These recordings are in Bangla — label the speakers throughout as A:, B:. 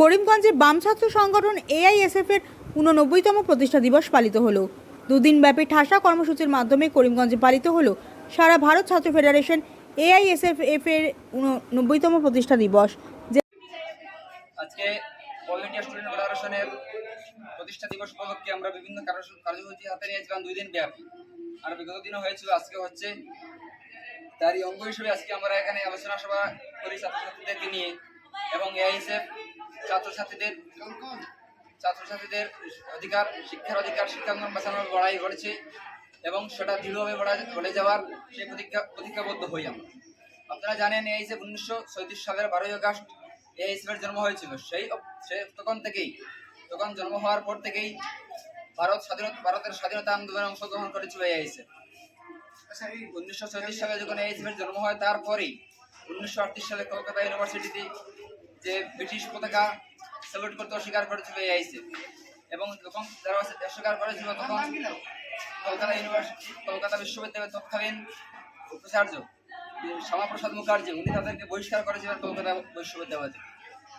A: করিমগঞ্জে বাম ছাত্র সংগঠন এআইএসএফ এর উননব্বইতম প্রতিষ্ঠা দিবস পালিত হলো। দুদিন ব্যাপী ঠাসা কর্মসূচির মাধ্যমে করিমগঞ্জে পালিত হলো সারা ভারত ছাত্র ফেডারেশন এআইএসএফ এফ এর উননব্বইতম প্রতিষ্ঠা দিবস।
B: আজকে প্রতিষ্ঠা দিবস উপলক্ষে আমরা বিভিন্ন কার্য- কার্যসূচি হাতে নিয়েছিলাম দুই দিন ব্যাপী। আর বিগত দিনও হয়েছিল, আজকে হচ্ছে তারই অঙ্গ হিসেবে আজকে আমরা এখানে আলোচনা সভা করি ছাত্রছাত্রীদেরকে নিয়ে। এবং এআইএসএফ ছাত্রছাত্রীদের ছাত্রছাত্রীদের অধিকার, শিক্ষার অধিকার, শিক্ষাঙ্গন বাঁচানোর লড়াই করেছে এবং সেটা দৃঢ়ভাবে বলে যাওয়ার সেই প্রতিজ্ঞা প্রতিজ্ঞাবদ্ধ হই আমরা। আপনারা জানেন এআইএসএফ উনিশশো ছয়ত্রিশ সালের বারোই আগস্ট এআইএসএফের জন্ম হয়েছিল। সেই সে তখন থেকেই, তখন জন্ম হওয়ার পর থেকেই ভারত স্বাধীনতা ভারতের স্বাধীনতা আন্দোলনে অংশগ্রহণ করেছিল এই এআইএসএফ উনিশশো ছয়ত্রিশ সালে যখন এআইএসএফের জন্ম হয়, তারপরেই উনিশশো আটত্রিশ সালে কলকাতা ইউনিভার্সিটিতে যে ব্রিটিশ পতাকা সেলুট করতে অস্বীকার করেছিল এআইএসএফ এবং যখন যারা অস্বীকার করেছিল, তখন কলকাতা ইউনিভার্সিটি, কলকাতা বিশ্ববিদ্যালয়ের তৎকালীন উপাচার্য শ্যামাপ্রসাদ মুখার্জি, উনি তাদেরকে বহিষ্কার করেছিলেন কলকাতা বিশ্ববিদ্যালয় থেকে।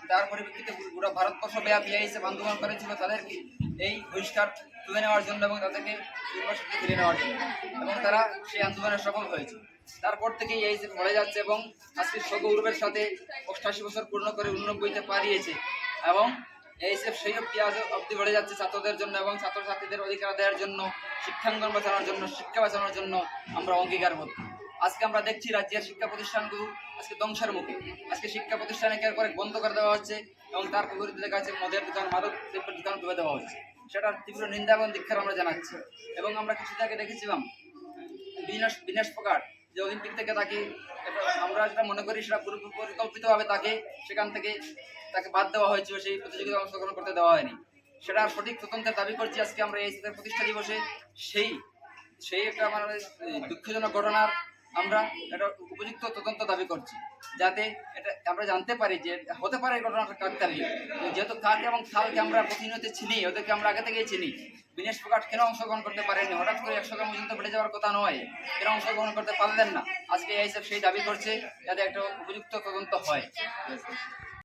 B: তার পরিপ্রেক্ষিতে পুরো- পুরো ভারতবর্ষ ব্যাপী হিসেবে আন্দোলন করেছিল তাদেরকে এই বহিষ্কার তুলে নেওয়ার জন্য এবং তাদেরকে ইউনিভার্সিটি ফিরে নেওয়ার জন্য। এবং তারা সেই আন্দোলনে সফল হয়েছে। তারপর থেকে এই যে বলে যাচ্ছে এবং আজকে সগৌরবের সাথে অষ্টাশি বছর পূর্ণ করে উননব্বইতে পারিয়েছে এবং এইসব সেই অব্দি আজ অব্দি বেড়ে যাচ্ছে ছাত্রদের জন্য এবং ছাত্রছাত্রীদের অধিকার দেওয়ার জন্য, শিক্ষাঙ্গন বাঁচানোর জন্য, শিক্ষা বাঁচানোর জন্য আমরা অঙ্গীকারবদ্ধ আজকে আমরা দেখছি রাজ্যের শিক্ষা প্রতিষ্ঠানগুলো আজকে ধ্বংসের মুখে। আজকে শিক্ষা প্রতিষ্ঠানে পর এক বন্ধ করে দেওয়া হচ্ছে এবং তার বিপরীতে দেখা যাচ্ছে মদের দোকান, মাদক দ্রব্যের দোকান তুলে দেওয়া হচ্ছে। সেটার তীব্র নিন্দা এবং দীক্ষার আমরা জানাচ্ছি। এবং আমরা কিছুদিন আগে দেখেছিলাম বিনাশ বিনাশ প্রকার যে অলিম্পিক থেকে তাকে আমরা যেটা মনে করি সেটা পরিকল্পিতভাবে তাকে সেখান থেকে তাকে বাদ দেওয়া হয়েছিল, সেই প্রতিযোগিতায় অংশগ্রহণ করতে দেওয়া হয়নি। সেটা সঠিক তদন্তের দাবি করছি আজকে আমরা এই প্রতিষ্ঠা দিবসে সেই সেই একটা আমার দুঃখজনক ঘটনার আমরা এটা উপযুক্ত তদন্ত দাবি করছি, যাতে এটা আমরা জানতে পারি যে হতে পারে এই ঘটনাটা কাকতালীয়। যেহেতু কাক এবং থালকে আমরা প্রতিনিয়ত চিনি, ওদেরকে আমরা আগে থেকেই চিনি। বিনেশ প্রকাশ কেন অংশগ্রহণ করতে পারেনি? হঠাৎ করে একশো গ্রাম পর্যন্ত বেড়ে যাওয়ার কথা নয়। কেন অংশগ্রহণ করতে পারলেন না? আজকে এই সেই দাবি করছে, যাতে একটা উপযুক্ত তদন্ত হয়।